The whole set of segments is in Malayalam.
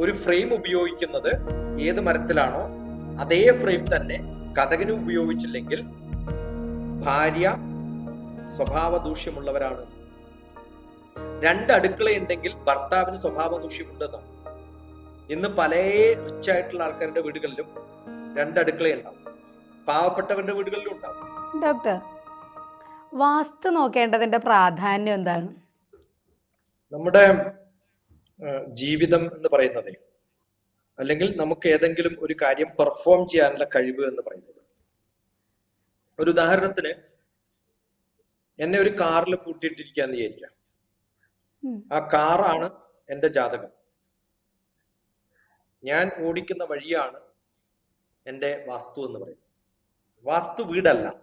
ഒരു ഫ്രെയിം ഉപയോഗിക്കുന്നത് ഏത് മരത്തിലാണോ അതേ ഫ്രെയിം തന്നെ കഥകിന് ഉപയോഗിച്ചില്ലെങ്കിൽ ഭാര്യ സ്വഭാവ ദൂഷ്യമുള്ളവരാണ്. രണ്ട് അടുക്കളയുണ്ടെങ്കിൽ ഭർത്താവിന് സ്വഭാവ ദൂഷ്യമുണ്ടെന്നും? ഇന്ന് പല റിച്ച് ആയിട്ടുള്ള ആൾക്കാരുടെ വീടുകളിലും രണ്ട് അടുക്കളയുണ്ടാവും പാവപ്പെട്ടവരുടെ വീടുകളിലും ഉണ്ടാവും. ഡോക്ടർ വാസ്തു നോക്കേണ്ടതിന്റെ പ്രാധാന്യം എന്താണ്? നമ്മുടെ ജീവിതം എന്ന് പറയുന്നത്. അല്ലെങ്കിൽ നമുക്ക് ഏതെങ്കിലും ഒരു കാര്യം പെർഫോം ചെയ്യാനുള്ള കഴിവ് എന്ന് പറയുന്നത്. ഒരു ഉദാഹരണത്തിന് എന്നെ ഒരു കാറിൽ കൂട്ടിയിട്ടിരിക്കാന്ന് വിചാരിക്കാം. ആ കാറാണ് എന്റെ ജാതകം. ഞാൻ ഓടിക്കുന്ന വഴിയാണ് എന്റെ വാസ്തു എന്ന് പറയുന്നത്. വാസ്തു വീടല്ല.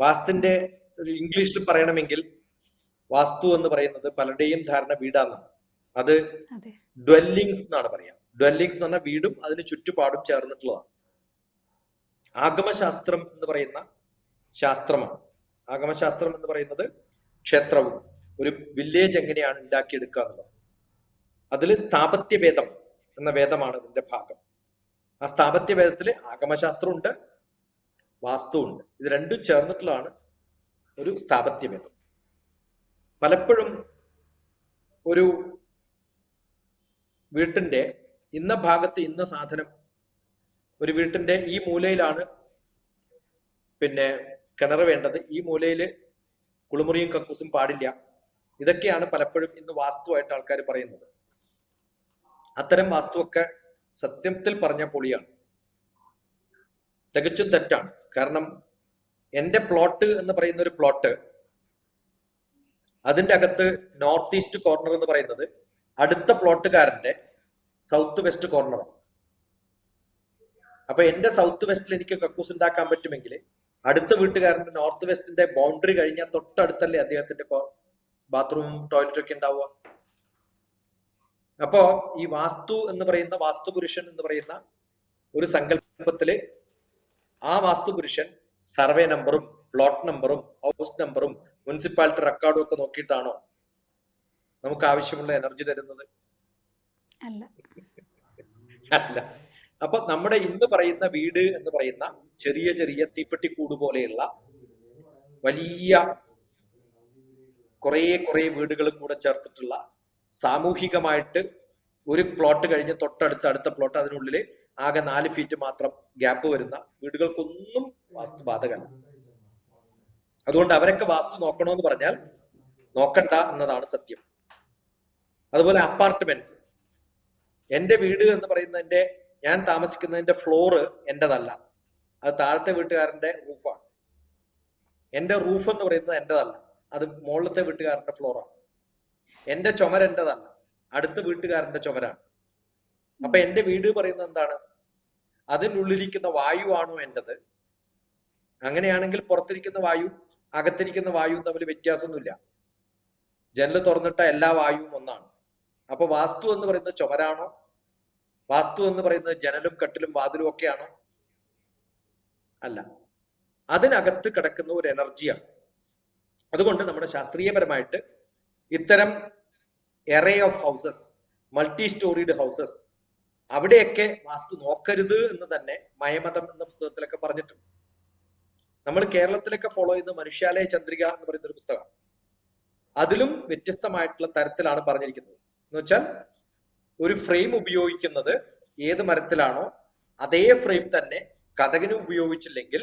വാസ്തുവിന്റെ ഇംഗ്ലീഷിൽ പറയണമെങ്കിൽ വാസ്തു എന്ന് പറയുന്നത് പലരുടെയും ധാരണ വീടാന്നാണ്. അത് ഡ്വെല്ലിങ്സ് എന്നാണ് പറയാം. ഡ്വെല്ലിങ്സ് എന്ന് പറഞ്ഞാൽ വീടും അതിന് ചുറ്റുപാടും ചേർന്നിട്ടുള്ളതാണ്. ആഗമശാസ്ത്രം എന്ന് പറയുന്ന ശാസ്ത്രമാണ്. ആഗമശാസ്ത്രം എന്ന് പറയുന്നത് ക്ഷേത്രവും ഒരു വില്ലേജ് എങ്ങനെയാണ് ഉണ്ടാക്കിയെടുക്കുക എന്നുള്ളത് അതിൽ സ്ഥാപത്യവേദം എന്ന വേദമാണ് ഇതിന്റെ ഭാഗം. ആ സ്ഥാപത്യ വേദത്തിൽ ആഗമശാസ്ത്രമുണ്ട് വാസ്തുവുണ്ട്. ഇത് രണ്ടും ചേർന്നിട്ടുള്ളതാണ് ഒരു സ്ഥാപത്യഭേദം പലപ്പോഴും ഒരു വീട്ടിന്റെ ഇന്ന ഭാഗത്ത് ഇന്ന സാധനം. ഒരു വീട്ടിന്റെ ഈ മൂലയിലാണ് പിന്നെ കിണർ വേണ്ടത്. ഈ മൂലയിൽ കുളിമുറിയും കക്കൂസും പാടില്ല. ഇതൊക്കെയാണ് പലപ്പോഴും ഇന്ന് വാസ്തുവായിട്ട് ആൾക്കാർ പറയുന്നത്. അത്തരം വാസ്തുവൊക്കെ സത്യത്തിൽ പറഞ്ഞ പൊളിയാണ്. തികച്ചും തെറ്റാണ്. കാരണം എന്റെ പ്ലോട്ട് എന്ന് പറയുന്ന ഒരു പ്ലോട്ട് അതിന്റെ അകത്ത് നോർത്ത് ഈസ്റ്റ് കോർണർ എന്ന് പറയുന്നത് അടുത്ത പ്ലോട്ടുകാരന്റെ സൗത്ത് വെസ്റ്റ് കോർണർ അപ്പൊ എന്റെ സൗത്ത് വെസ്റ്റിൽ എനിക്ക് കക്കൂസ് ഉണ്ടാക്കാൻ പറ്റുമെങ്കിൽ അടുത്ത വീട്ടുകാരന്റെ നോർത്ത് വെസ്റ്റിന്റെ ബൗണ്ടറി കഴിഞ്ഞാൽ തൊട്ടടുത്തല്ലേ അദ്ദേഹത്തിന്റെ ബാത്റൂമും ടോയ്ലറ്റ് ഒക്കെ ഉണ്ടാവുക? അപ്പോ ഈ വാസ്തു എന്ന് പറയുന്ന വാസ്തു പുരുഷൻ എന്ന് പറയുന്ന ഒരു സങ്കല്പത്തിൽ ആ വാസ്തു പുരുഷൻ സർവേ നമ്പറും പ്ലോട്ട് നമ്പറും ഹൗസ് നമ്പറും മുനിസിപ്പാലിറ്റി റെക്കോർഡും ഒക്കെ നോക്കിയിട്ടാണോ നമുക്ക് ആവശ്യമുള്ള എനർജി തരുന്നത്? അല്ല. അല്ല. അപ്പൊ നമ്മുടെ ഇന്ന് പറയുന്ന വീട് എന്ന് പറയുന്ന ചെറിയ ചെറിയ തീപ്പെട്ടി കൂട് പോലെയുള്ള വലിയ കുറേ കുറേ വീടുകൾ കൂടെ ചേർത്തിട്ടുള്ള സാമൂഹികമായിട്ട് ഒരു പ്ലോട്ട് കഴിഞ്ഞ് തൊട്ടടുത്ത അടുത്ത പ്ലോട്ട് അതിനുള്ളിൽ ആകെ നാല് ഫീറ്റ് മാത്രം ഗ്യാപ്പ് വരുന്ന വീടുകൾക്കൊന്നും വാസ്തു ബാധകമല്ല. അതുകൊണ്ട് അവരൊക്കെ വാസ്തു നോക്കണമെന്ന് പറഞ്ഞാൽ നോക്കണ്ട എന്നതാണ് സത്യം. അതുപോലെ അപ്പാർട്ട്മെന്റ്സ് എന്റെ വീട് എന്ന് പറയുന്നതിന്റെ ഞാൻ താമസിക്കുന്നതിന്റെ ഫ്ലോറ് എന്റെതല്ല അത് താഴത്തെ വീട്ടുകാരന്റെ റൂഫാണ് എന്റെ റൂഫ് എന്ന് പറയുന്നത് എന്റെതല്ല അത് മുകളിലത്തെ വീട്ടുകാരന്റെ ഫ്ലോറാണ് എന്റെ ചുമര എന്റെതല്ല അടുത്ത വീട്ടുകാരന്റെ ചുമരാണ്. അപ്പൊ എന്റെ വീട് പറയുന്നത് എന്താണ്? അതിനുള്ളിലിരിക്കുന്ന വായുവാണോ എന്റത് അങ്ങനെയാണെങ്കിൽ പുറത്തിരിക്കുന്ന വായു അകത്തിരിക്കുന്ന വായു തമ്മിൽ വ്യത്യാസമൊന്നുമില്ല. ജനൽ തുറന്നിട്ട എല്ലാ വായുവും ഒന്നാണ്. അപ്പൊ വാസ്തു എന്ന് പറയുന്നത് ചുമരാണോ? വാസ്തു എന്ന് പറയുന്നത് ജനലും കട്ടിലും വാതിലും ഒക്കെയാണോ? അല്ല. അതിനകത്ത് കിടക്കുന്ന ഒരു എനർജിയാണ് അതുകൊണ്ട് നമ്മുടെ ശാസ്ത്രീയപരമായിട്ട് ഇത്തരം array of houses multi storeyed houses അവിടെയൊക്കെ വാസ്തു നോക്കരുത് എന്ന് തന്നെ മയമതം എന്ന പുസ്തകത്തിലൊക്കെ പറഞ്ഞിട്ടുണ്ട്. നമ്മൾ കേരളത്തിലൊക്കെ ഫോളോ ചെയ്യുന്ന മനുഷ്യാലയ ചന്ദ്രിക എന്ന് പറയുന്ന ഒരു പുസ്തകം അതിലും വ്യത്യസ്തമായിട്ടുള്ള തരത്തിലാണ് പറഞ്ഞിരിക്കുന്നത്. എന്ന് വെച്ചാൽ ഒരു ഫ്രെയിം ഉപയോഗിക്കുന്നത് ഏത് മരത്തിലാണോ അതേ ഫ്രെയിം തന്നെ കഥകിന് ഉപയോഗിച്ചില്ലെങ്കിൽ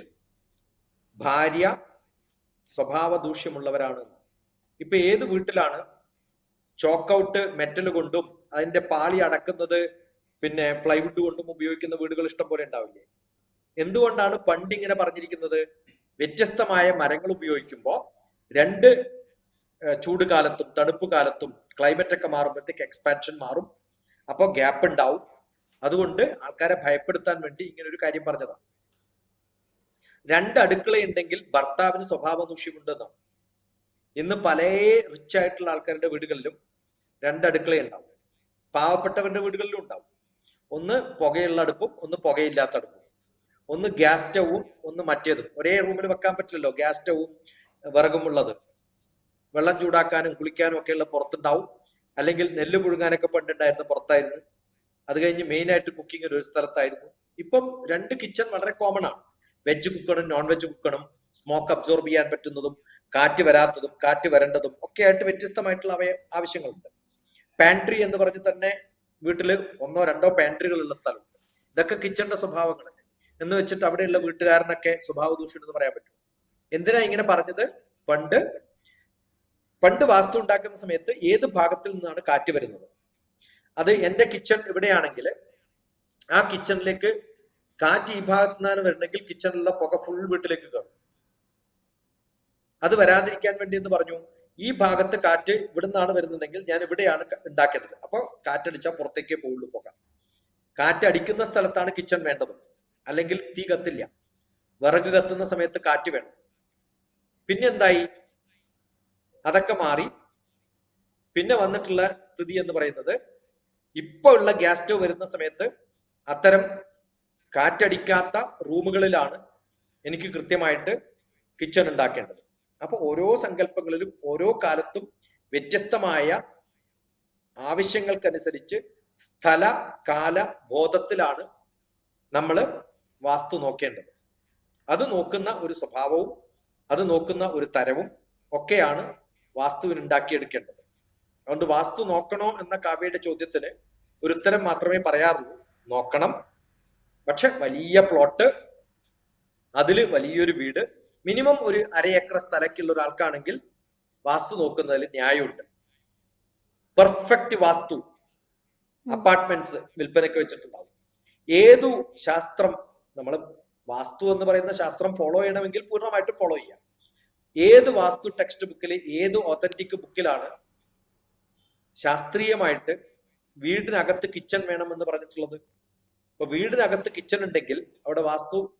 ഭാര്യ സ്വഭാവ ദൂഷ്യമുള്ളവരാണ് ഇപ്പൊ ഏത് വീട്ടിലാണ് ചോക്കൗട്ട് മെറ്റൽ കൊണ്ടും അതിന്റെ പാളി അടക്കുന്നത് പിന്നെ പ്ലൈവുഡ് കൊണ്ടും ഉപയോഗിക്കുന്ന വീടുകൾ ഇഷ്ടം പോലെ ഉണ്ടാവില്ലേ? എന്തുകൊണ്ടാണ് പണ്ട് ഇങ്ങനെ പറഞ്ഞിരിക്കുന്നത്? വ്യത്യസ്തമായ മരങ്ങൾ ഉപയോഗിക്കുമ്പോൾ രണ്ട് ചൂട് കാലത്തും തണുപ്പ് കാലത്തും ക്ലൈമറ്റ് ഒക്കെ മാറുമ്പോഴത്തേക്ക് എക്സ്പാൻഷൻ മാറും. അപ്പോൾ ഗ്യാപ്പ് ഉണ്ടാവും. അതുകൊണ്ട് ആൾക്കാരെ ഭയപ്പെടുത്താൻ വേണ്ടി ഇങ്ങനെ ഒരു കാര്യം പറഞ്ഞതാണ് രണ്ട് അടുക്കള ഉണ്ടെങ്കിൽ ഭർത്താവിന് സ്വഭാവ ദൂഷ്യമുണ്ടെന്നാണ് ഇന്ന് പല റിച്ച് ആയിട്ടുള്ള ആൾക്കാരുടെ വീടുകളിലും രണ്ട് അടുക്കള ഉണ്ടാവും. പാവപ്പെട്ടവരുടെ വീടുകളിലും ഉണ്ടാവും. ഒന്ന് പുകയുള്ള അടുപ്പും ഒന്ന് പുകയില്ലാത്ത അടുപ്പും. ഒന്ന് ഗ്യാസ് സ്റ്റവും ഒന്ന് മറ്റേതും. ഒരേ റൂമിൽ വെക്കാൻ പറ്റില്ലല്ലോ ഗ്യാസ് സ്റ്റവും വിറകും ഉള്ളത്. വെള്ളം ചൂടാക്കാനും കുളിക്കാനും ഒക്കെയുള്ള പുറത്തുണ്ടാവും. അല്ലെങ്കിൽ നെല്ല് പുഴുങ്ങാനൊക്കെ പണ്ടുണ്ടായിരുന്ന പുറത്തായിരുന്നു. അത് കഴിഞ്ഞ് മെയിൻ ആയിട്ട് കുക്കിംഗ് ഒരു സ്ഥലത്തായിരുന്നു. ഇപ്പം രണ്ട് കിച്ചൺ വളരെ കോമൺ ആണ്. വെജ് കുക്കണം നോൺ വെജ് കുക്കണം സ്മോക്ക് അബ്സോർബ് ചെയ്യാൻ പറ്റുന്നതും കാറ്റ് വരാത്തതും കാറ്റ് വരേണ്ടതും ഒക്കെ ആയിട്ട് വ്യത്യസ്തമായിട്ടുള്ള അവയ ആവശ്യങ്ങളുണ്ട്. പാൻട്രി എന്ന് പറഞ്ഞ് തന്നെ വീട്ടിൽ ഒന്നോ രണ്ടോ പാൻട്രികളുള്ള സ്ഥലമുണ്ട്. ഇതൊക്കെ കിച്ചണിന്റെ സ്വഭാവങ്ങളാണ് എന്ന് വെച്ചിട്ട് അവിടെയുള്ള വീട്ടുകാരനൊക്കെ സ്വഭാവ ദൂഷ്യം എന്ന് പറയാൻ പറ്റും എന്തിനാ ഇങ്ങനെ പറഞ്ഞത്? പണ്ട് പണ്ട് വാസ്തു ഉണ്ടാക്കുന്ന സമയത്ത് ഏത് ഭാഗത്തിൽ നിന്നാണ് കാറ്റ് വരുന്നത്? അത് എന്റെ കിച്ചൺ ഇവിടെയാണെങ്കിൽ ആ കിച്ചണിലേക്ക് കാറ്റ് ഈ ഭാഗത്തു നിന്നാണ് വരണമെങ്കിൽ കിച്ചണിലുള്ള പുക ഫുൾ വീട്ടിലേക്ക് കയറും. അത് വരാതിരിക്കാൻ വേണ്ടി എന്ന് പറഞ്ഞു? ഈ ഭാഗത്ത് കാറ്റ് ഇവിടെ നിന്നാണ് വരുന്നുണ്ടെങ്കിൽ ഞാൻ ഇവിടെയാണ് ഉണ്ടാക്കേണ്ടത്. അപ്പൊ കാറ്റടിച്ചാൽ പുറത്തേക്കേ പോവുള്ളൂ പുക. കാറ്റ് അടിക്കുന്ന സ്ഥലത്താണ് കിച്ചൺ വേണ്ടത്. അല്ലെങ്കിൽ തീ കത്തില്ല. വിറക് കത്തുന്ന സമയത്ത് കാറ്റ് വേണം. പിന്നെ എന്തായി അതൊക്കെ മാറി. പിന്നെ വന്നിട്ടുള്ള സ്ഥിതി എന്ന് പറയുന്നത് ഇപ്പൊ ഉള്ള ഗ്യാസ് സ്റ്റവ് വരുന്ന സമയത്ത് അത്തരം കാറ്റടിക്കാത്ത റൂമുകളിലാണ് എനിക്ക് കൃത്യമായിട്ട് കിച്ചൺ ഉണ്ടാക്കേണ്ടത്. അപ്പൊ ഓരോ സങ്കല്പങ്ങളിലും ഓരോ കാലത്തും വ്യത്യസ്തമായ ആവശ്യങ്ങൾക്കനുസരിച്ച് സ്ഥല കാല ബോധത്തിലാണ് നമ്മൾ വാസ്തു നോക്കേണ്ടത്. അത് നോക്കുന്ന ഒരു സ്വഭാവവും അത് നോക്കുന്ന ഒരു തരവും ഒക്കെയാണ് വാസ്തുവിന് ഉണ്ടാക്കിയെടുക്കേണ്ടത് അതുകൊണ്ട് വാസ്തു നോക്കണോ എന്ന കാവ്യയുടെ ചോദ്യത്തിന് ഒരു ഉത്തരം മാത്രമേ പറയാറുള്ളൂ. നോക്കണം. പക്ഷെ വലിയ പ്ലോട്ട് അതിൽ വലിയൊരു വീട് മിനിമം ഒരു അര ഏക്കർ സ്ഥലക്കുള്ള ഒരാൾക്കാണെങ്കിൽ വാസ്തു നോക്കുന്നതിൽ ന്യായമുണ്ട്. പെർഫെക്റ്റ് വാസ്തു അപ്പാർട്ട്മെന്റ്സ് വിൽപ്പനയ്ക്ക് വെച്ചിട്ടുണ്ടാവും. ഏതു ശാസ്ത്രം നമ്മൾ വാസ്തു എന്ന് പറയുന്ന ശാസ്ത്രം ഫോളോ ചെയ്യണമെങ്കിൽ പൂർണമായിട്ട് ഫോളോ ചെയ്യാം. ഏത് വാസ്തു ടെക്സ്റ്റ് ബുക്കിൽ ഏത് ഒതന്റിക് ബുക്കിലാണ് ശാസ്ത്രീയമായിട്ട് വീടിനകത്ത് കിച്ചൺ വേണമെന്ന് പറഞ്ഞിട്ടുള്ളത്? ഇപ്പൊ വീടിനകത്ത് കിച്ചൺ ഉണ്ടെങ്കിൽ അവിടെ വാസ്തു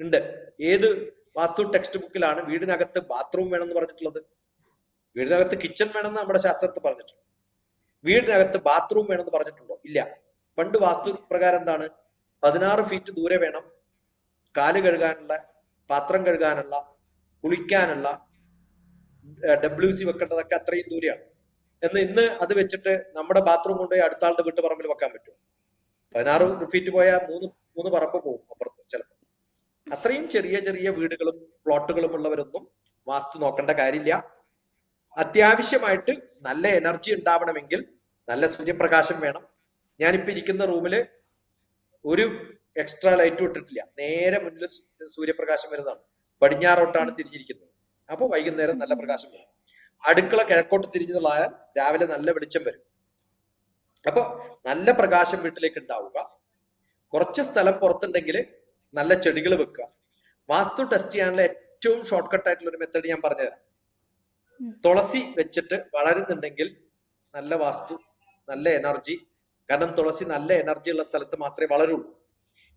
ഉണ്ട്. ഏത് വാസ്തു ടെക്സ്റ്റ് ബുക്കിലാണ് വീടിനകത്ത് ബാത്റൂം വേണമെന്ന് പറഞ്ഞിട്ടുള്ളത്? വീടിനകത്ത് കിച്ചൺ വേണമെന്ന് നമ്മുടെ ശാസ്ത്രത്തിൽ പറഞ്ഞിട്ടുണ്ട്. വീടിനകത്ത് ബാത്റൂം വേണമെന്ന് പറഞ്ഞിട്ടുണ്ടോ? ഇല്ല. പണ്ട് വാസ്തു പ്രകാരം എന്താണ്? പതിനാറ് ഫീറ്റ് ദൂരെ വേണം. കാൽ കഴുകാനുള്ള പാത്രം കഴുകാനുള്ള കുളിക്കാനുള്ള ഡബ്ല്യു സി വെക്കേണ്ടതൊക്കെ അത്രയും ദൂരെയാണ്. എന്ന് ഇന്ന് അത് വെച്ചിട്ട് നമ്മുടെ ബാത്റൂം കൊണ്ടുപോയി അടുത്ത ആളുടെ വീട്ടുപറമ്പിൽ വെക്കാൻ പറ്റും പതിനാറ് ഫീറ്റ് പോയാൽ മൂന്ന് മൂന്ന് പറമ്പ് പോകും അപ്പുറത്ത് ചിലപ്പോൾ. അത്രയും ചെറിയ ചെറിയ വീടുകളും പ്ലോട്ടുകളും ഉള്ളവരൊന്നും വാസ്തു നോക്കേണ്ട കാര്യമില്ല. അത്യാവശ്യമായിട്ട് നല്ല എനർജി ഉണ്ടാവണമെങ്കിൽ നല്ല സൂര്യപ്രകാശം വേണം. ഞാനിപ്പോ ഇരിക്കുന്ന റൂമിൽ ഒരു എക്സ്ട്രാ ലൈറ്റും ഇട്ടിട്ടില്ല. നേരെ മുന്നിൽ സൂര്യപ്രകാശം വരുന്നതാണ്. പടിഞ്ഞാറോട്ടാണ് തിരിഞ്ഞിരിക്കുന്നത്. അപ്പോൾ വൈകുന്നേരം നല്ല പ്രകാശം വരും. അടുക്കള കിഴക്കോട്ട് തിരിഞ്ഞതായാൽ രാവിലെ നല്ല വെളിച്ചം വരും. അപ്പൊ നല്ല പ്രകാശം വീട്ടിലേക്ക് ഉണ്ടാവുക. കുറച്ച് സ്ഥലം പുറത്തുണ്ടെങ്കിൽ നല്ല ചെടികൾ വെക്കുക. വാസ്തു ടെസ്റ്റ് ചെയ്യാനുള്ള ഏറ്റവും ഷോർട്ട് കട്ട് ആയിട്ടുള്ള ഒരു മെത്തേഡ് ഞാൻ പറഞ്ഞുതരാം. തുളസി വെച്ചിട്ട് വളരുന്നുണ്ടെങ്കിൽ നല്ല വാസ്തു നല്ല എനർജി കാരണം തുളസി നല്ല എനർജി ഉള്ള സ്ഥലത്ത് മാത്രമേ വളരുള്ളൂ.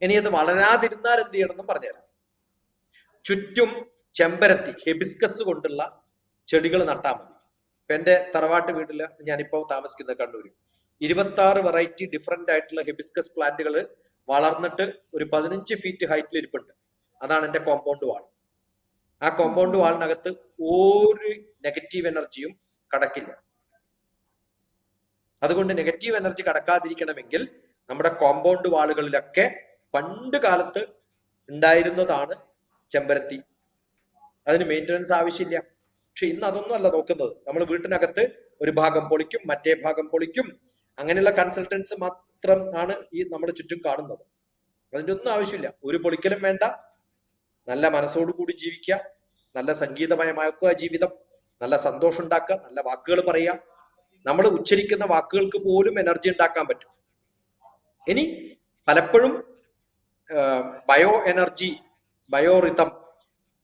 ഇനി അത് വളരാതിരുന്നാൽ എന്ത് ചെയ്യണമെന്നും പറഞ്ഞുതരാം. ചുറ്റും ചെമ്പരത്തി ഹെബിസ്കസ് കൊണ്ടുള്ള ചെടികൾ നട്ടാൽ മതി. ഇപ്പൊ എന്റെ തറവാട്ട് വീട്ടിൽ ഞാനിപ്പോ താമസിക്കുന്ന കണ്ണൂർ ഇരുപത്തി ആറ് വെറൈറ്റി ഡിഫറെന്റ് ആയിട്ടുള്ള ഹെബിസ്കസ് പ്ലാന്റുകൾ വളർന്നിട്ട് ഒരു പതിനഞ്ച് ഫീറ്റ് ഹൈറ്റിൽ ഇരിപ്പുണ്ട്. അതാണ് എന്റെ കോമ്പൗണ്ട് വാൾ ആ കോമ്പൗണ്ട് വാളിനകത്ത് ഒരു നെഗറ്റീവ് എനർജിയും കടക്കില്ല. അതുകൊണ്ട് നെഗറ്റീവ് എനർജി കടക്കാതിരിക്കണമെങ്കിൽ നമ്മുടെ കോമ്പൗണ്ട് വാളുകളിലൊക്കെ പണ്ട് കാലത്ത് ഉണ്ടായിരുന്നതാണ് ചെമ്പരത്തി. അതിന് മെയിന്റനൻസ് ആവശ്യമില്ല. പക്ഷെ ഇന്ന് അതൊന്നും അല്ല നോക്കുന്നത്. നമ്മൾ വീട്ടിനകത്ത് ഒരു ഭാഗം പൊളിക്കും മറ്റേ ഭാഗം പൊളിക്കും. അങ്ങനെയുള്ള കൺസൾട്ടൻസ് മാത്രം ആണ് ഈ നമ്മുടെ ചുറ്റും കാണുന്നത്. അതിന്റെ ഒന്നും ആവശ്യമില്ല. ഒരു പൊളിക്കലും വേണ്ട. നല്ല മനസ്സോടുകൂടി ജീവിക്കുക. നല്ല സംഗീതമയമാക്കുക ജീവിതം. നല്ല സന്തോഷം ഉണ്ടാക്കുക. നല്ല വാക്കുകൾ പറയുക. നമ്മൾ ഉച്ചരിക്കുന്ന വാക്കുകൾക്ക് പോലും എനർജി ഉണ്ടാക്കാൻ പറ്റും. ഇനി പലപ്പോഴും ബയോ എനർജി ബയോ റിതം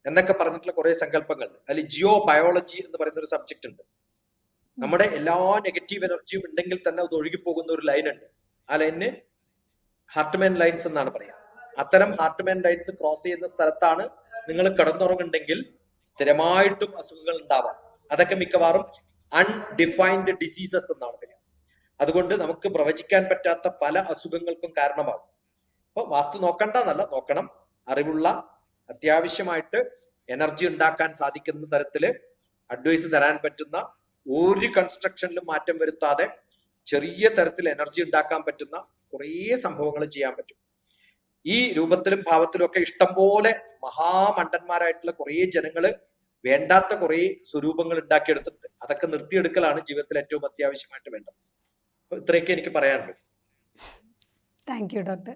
എന്നൊക്കെ പറഞ്ഞിട്ടുള്ള കുറെ സങ്കല്പങ്ങൾ. അതിൽ ജിയോ ബയോളജി എന്ന് പറയുന്ന ഒരു സബ്ജക്ട് ഉണ്ട്. നമ്മുടെ എല്ലാ നെഗറ്റീവ് എനർജിയും ഉണ്ടെങ്കിൽ തന്നെ അത് ഒഴുകി പോകുന്ന ഒരു ലൈൻ ഉണ്ട്. ആ ലൈനിന് ഹാർട്ട്മാൻ ലൈൻസ് എന്നാണ് പറയുക. അത്തരം ഹാർട്ട്മാൻ ലൈൻസ് ക്രോസ് ചെയ്യുന്ന സ്ഥലത്താണ് നിങ്ങൾ കിടന്നുറങ്ങുന്നുണ്ടെങ്കിൽ സ്ഥിരമായിട്ടും അസുഖങ്ങൾ ഉണ്ടാവാം. അതൊക്കെ മിക്കവാറും അൺഡിഫൈൻഡ് ഡിസീസസ് എന്നാണ് പറയുക. അതുകൊണ്ട് നമുക്ക് പ്രവചിക്കാൻ പറ്റാത്ത പല അസുഖങ്ങൾക്കും കാരണമാകും അപ്പൊ വാസ്തു നോക്കണ്ടെന്നല്ല നോക്കണം. അറിവുള്ള അത്യാവശ്യമായിട്ട് എനർജി ഉണ്ടാക്കാൻ സാധിക്കുന്ന തരത്തിൽ അഡ്വൈസ് തരാൻ പറ്റുന്ന ഒരു കൺസ്ട്രക്ഷനിലും മാറ്റം വരുത്താതെ ചെറിയ തരത്തിൽ എനർജി ഉണ്ടാക്കാൻ പറ്റുന്ന കുറേ സംഭവങ്ങൾ ചെയ്യാൻ പറ്റും. ഈ രൂപത്തിലും ഭാവത്തിലും ഒക്കെ ഇഷ്ടംപോലെ മഹാമണ്ടന്മാരായിട്ടുള്ള കുറേ ജനങ്ങൾ വേണ്ടാത്ത കുറേ സ്വരൂപങ്ങൾ ഉണ്ടാക്കിയെടുത്തിട്ടുണ്ട്. അതൊക്കെ നിർത്തിയെടുക്കലാണ് ജീവിതത്തിൽ ഏറ്റവും അത്യാവശ്യമായിട്ട് വേണ്ടത്. ഇത്രയൊക്കെ എനിക്ക് പറയാനുള്ളൂ. Thank you doctor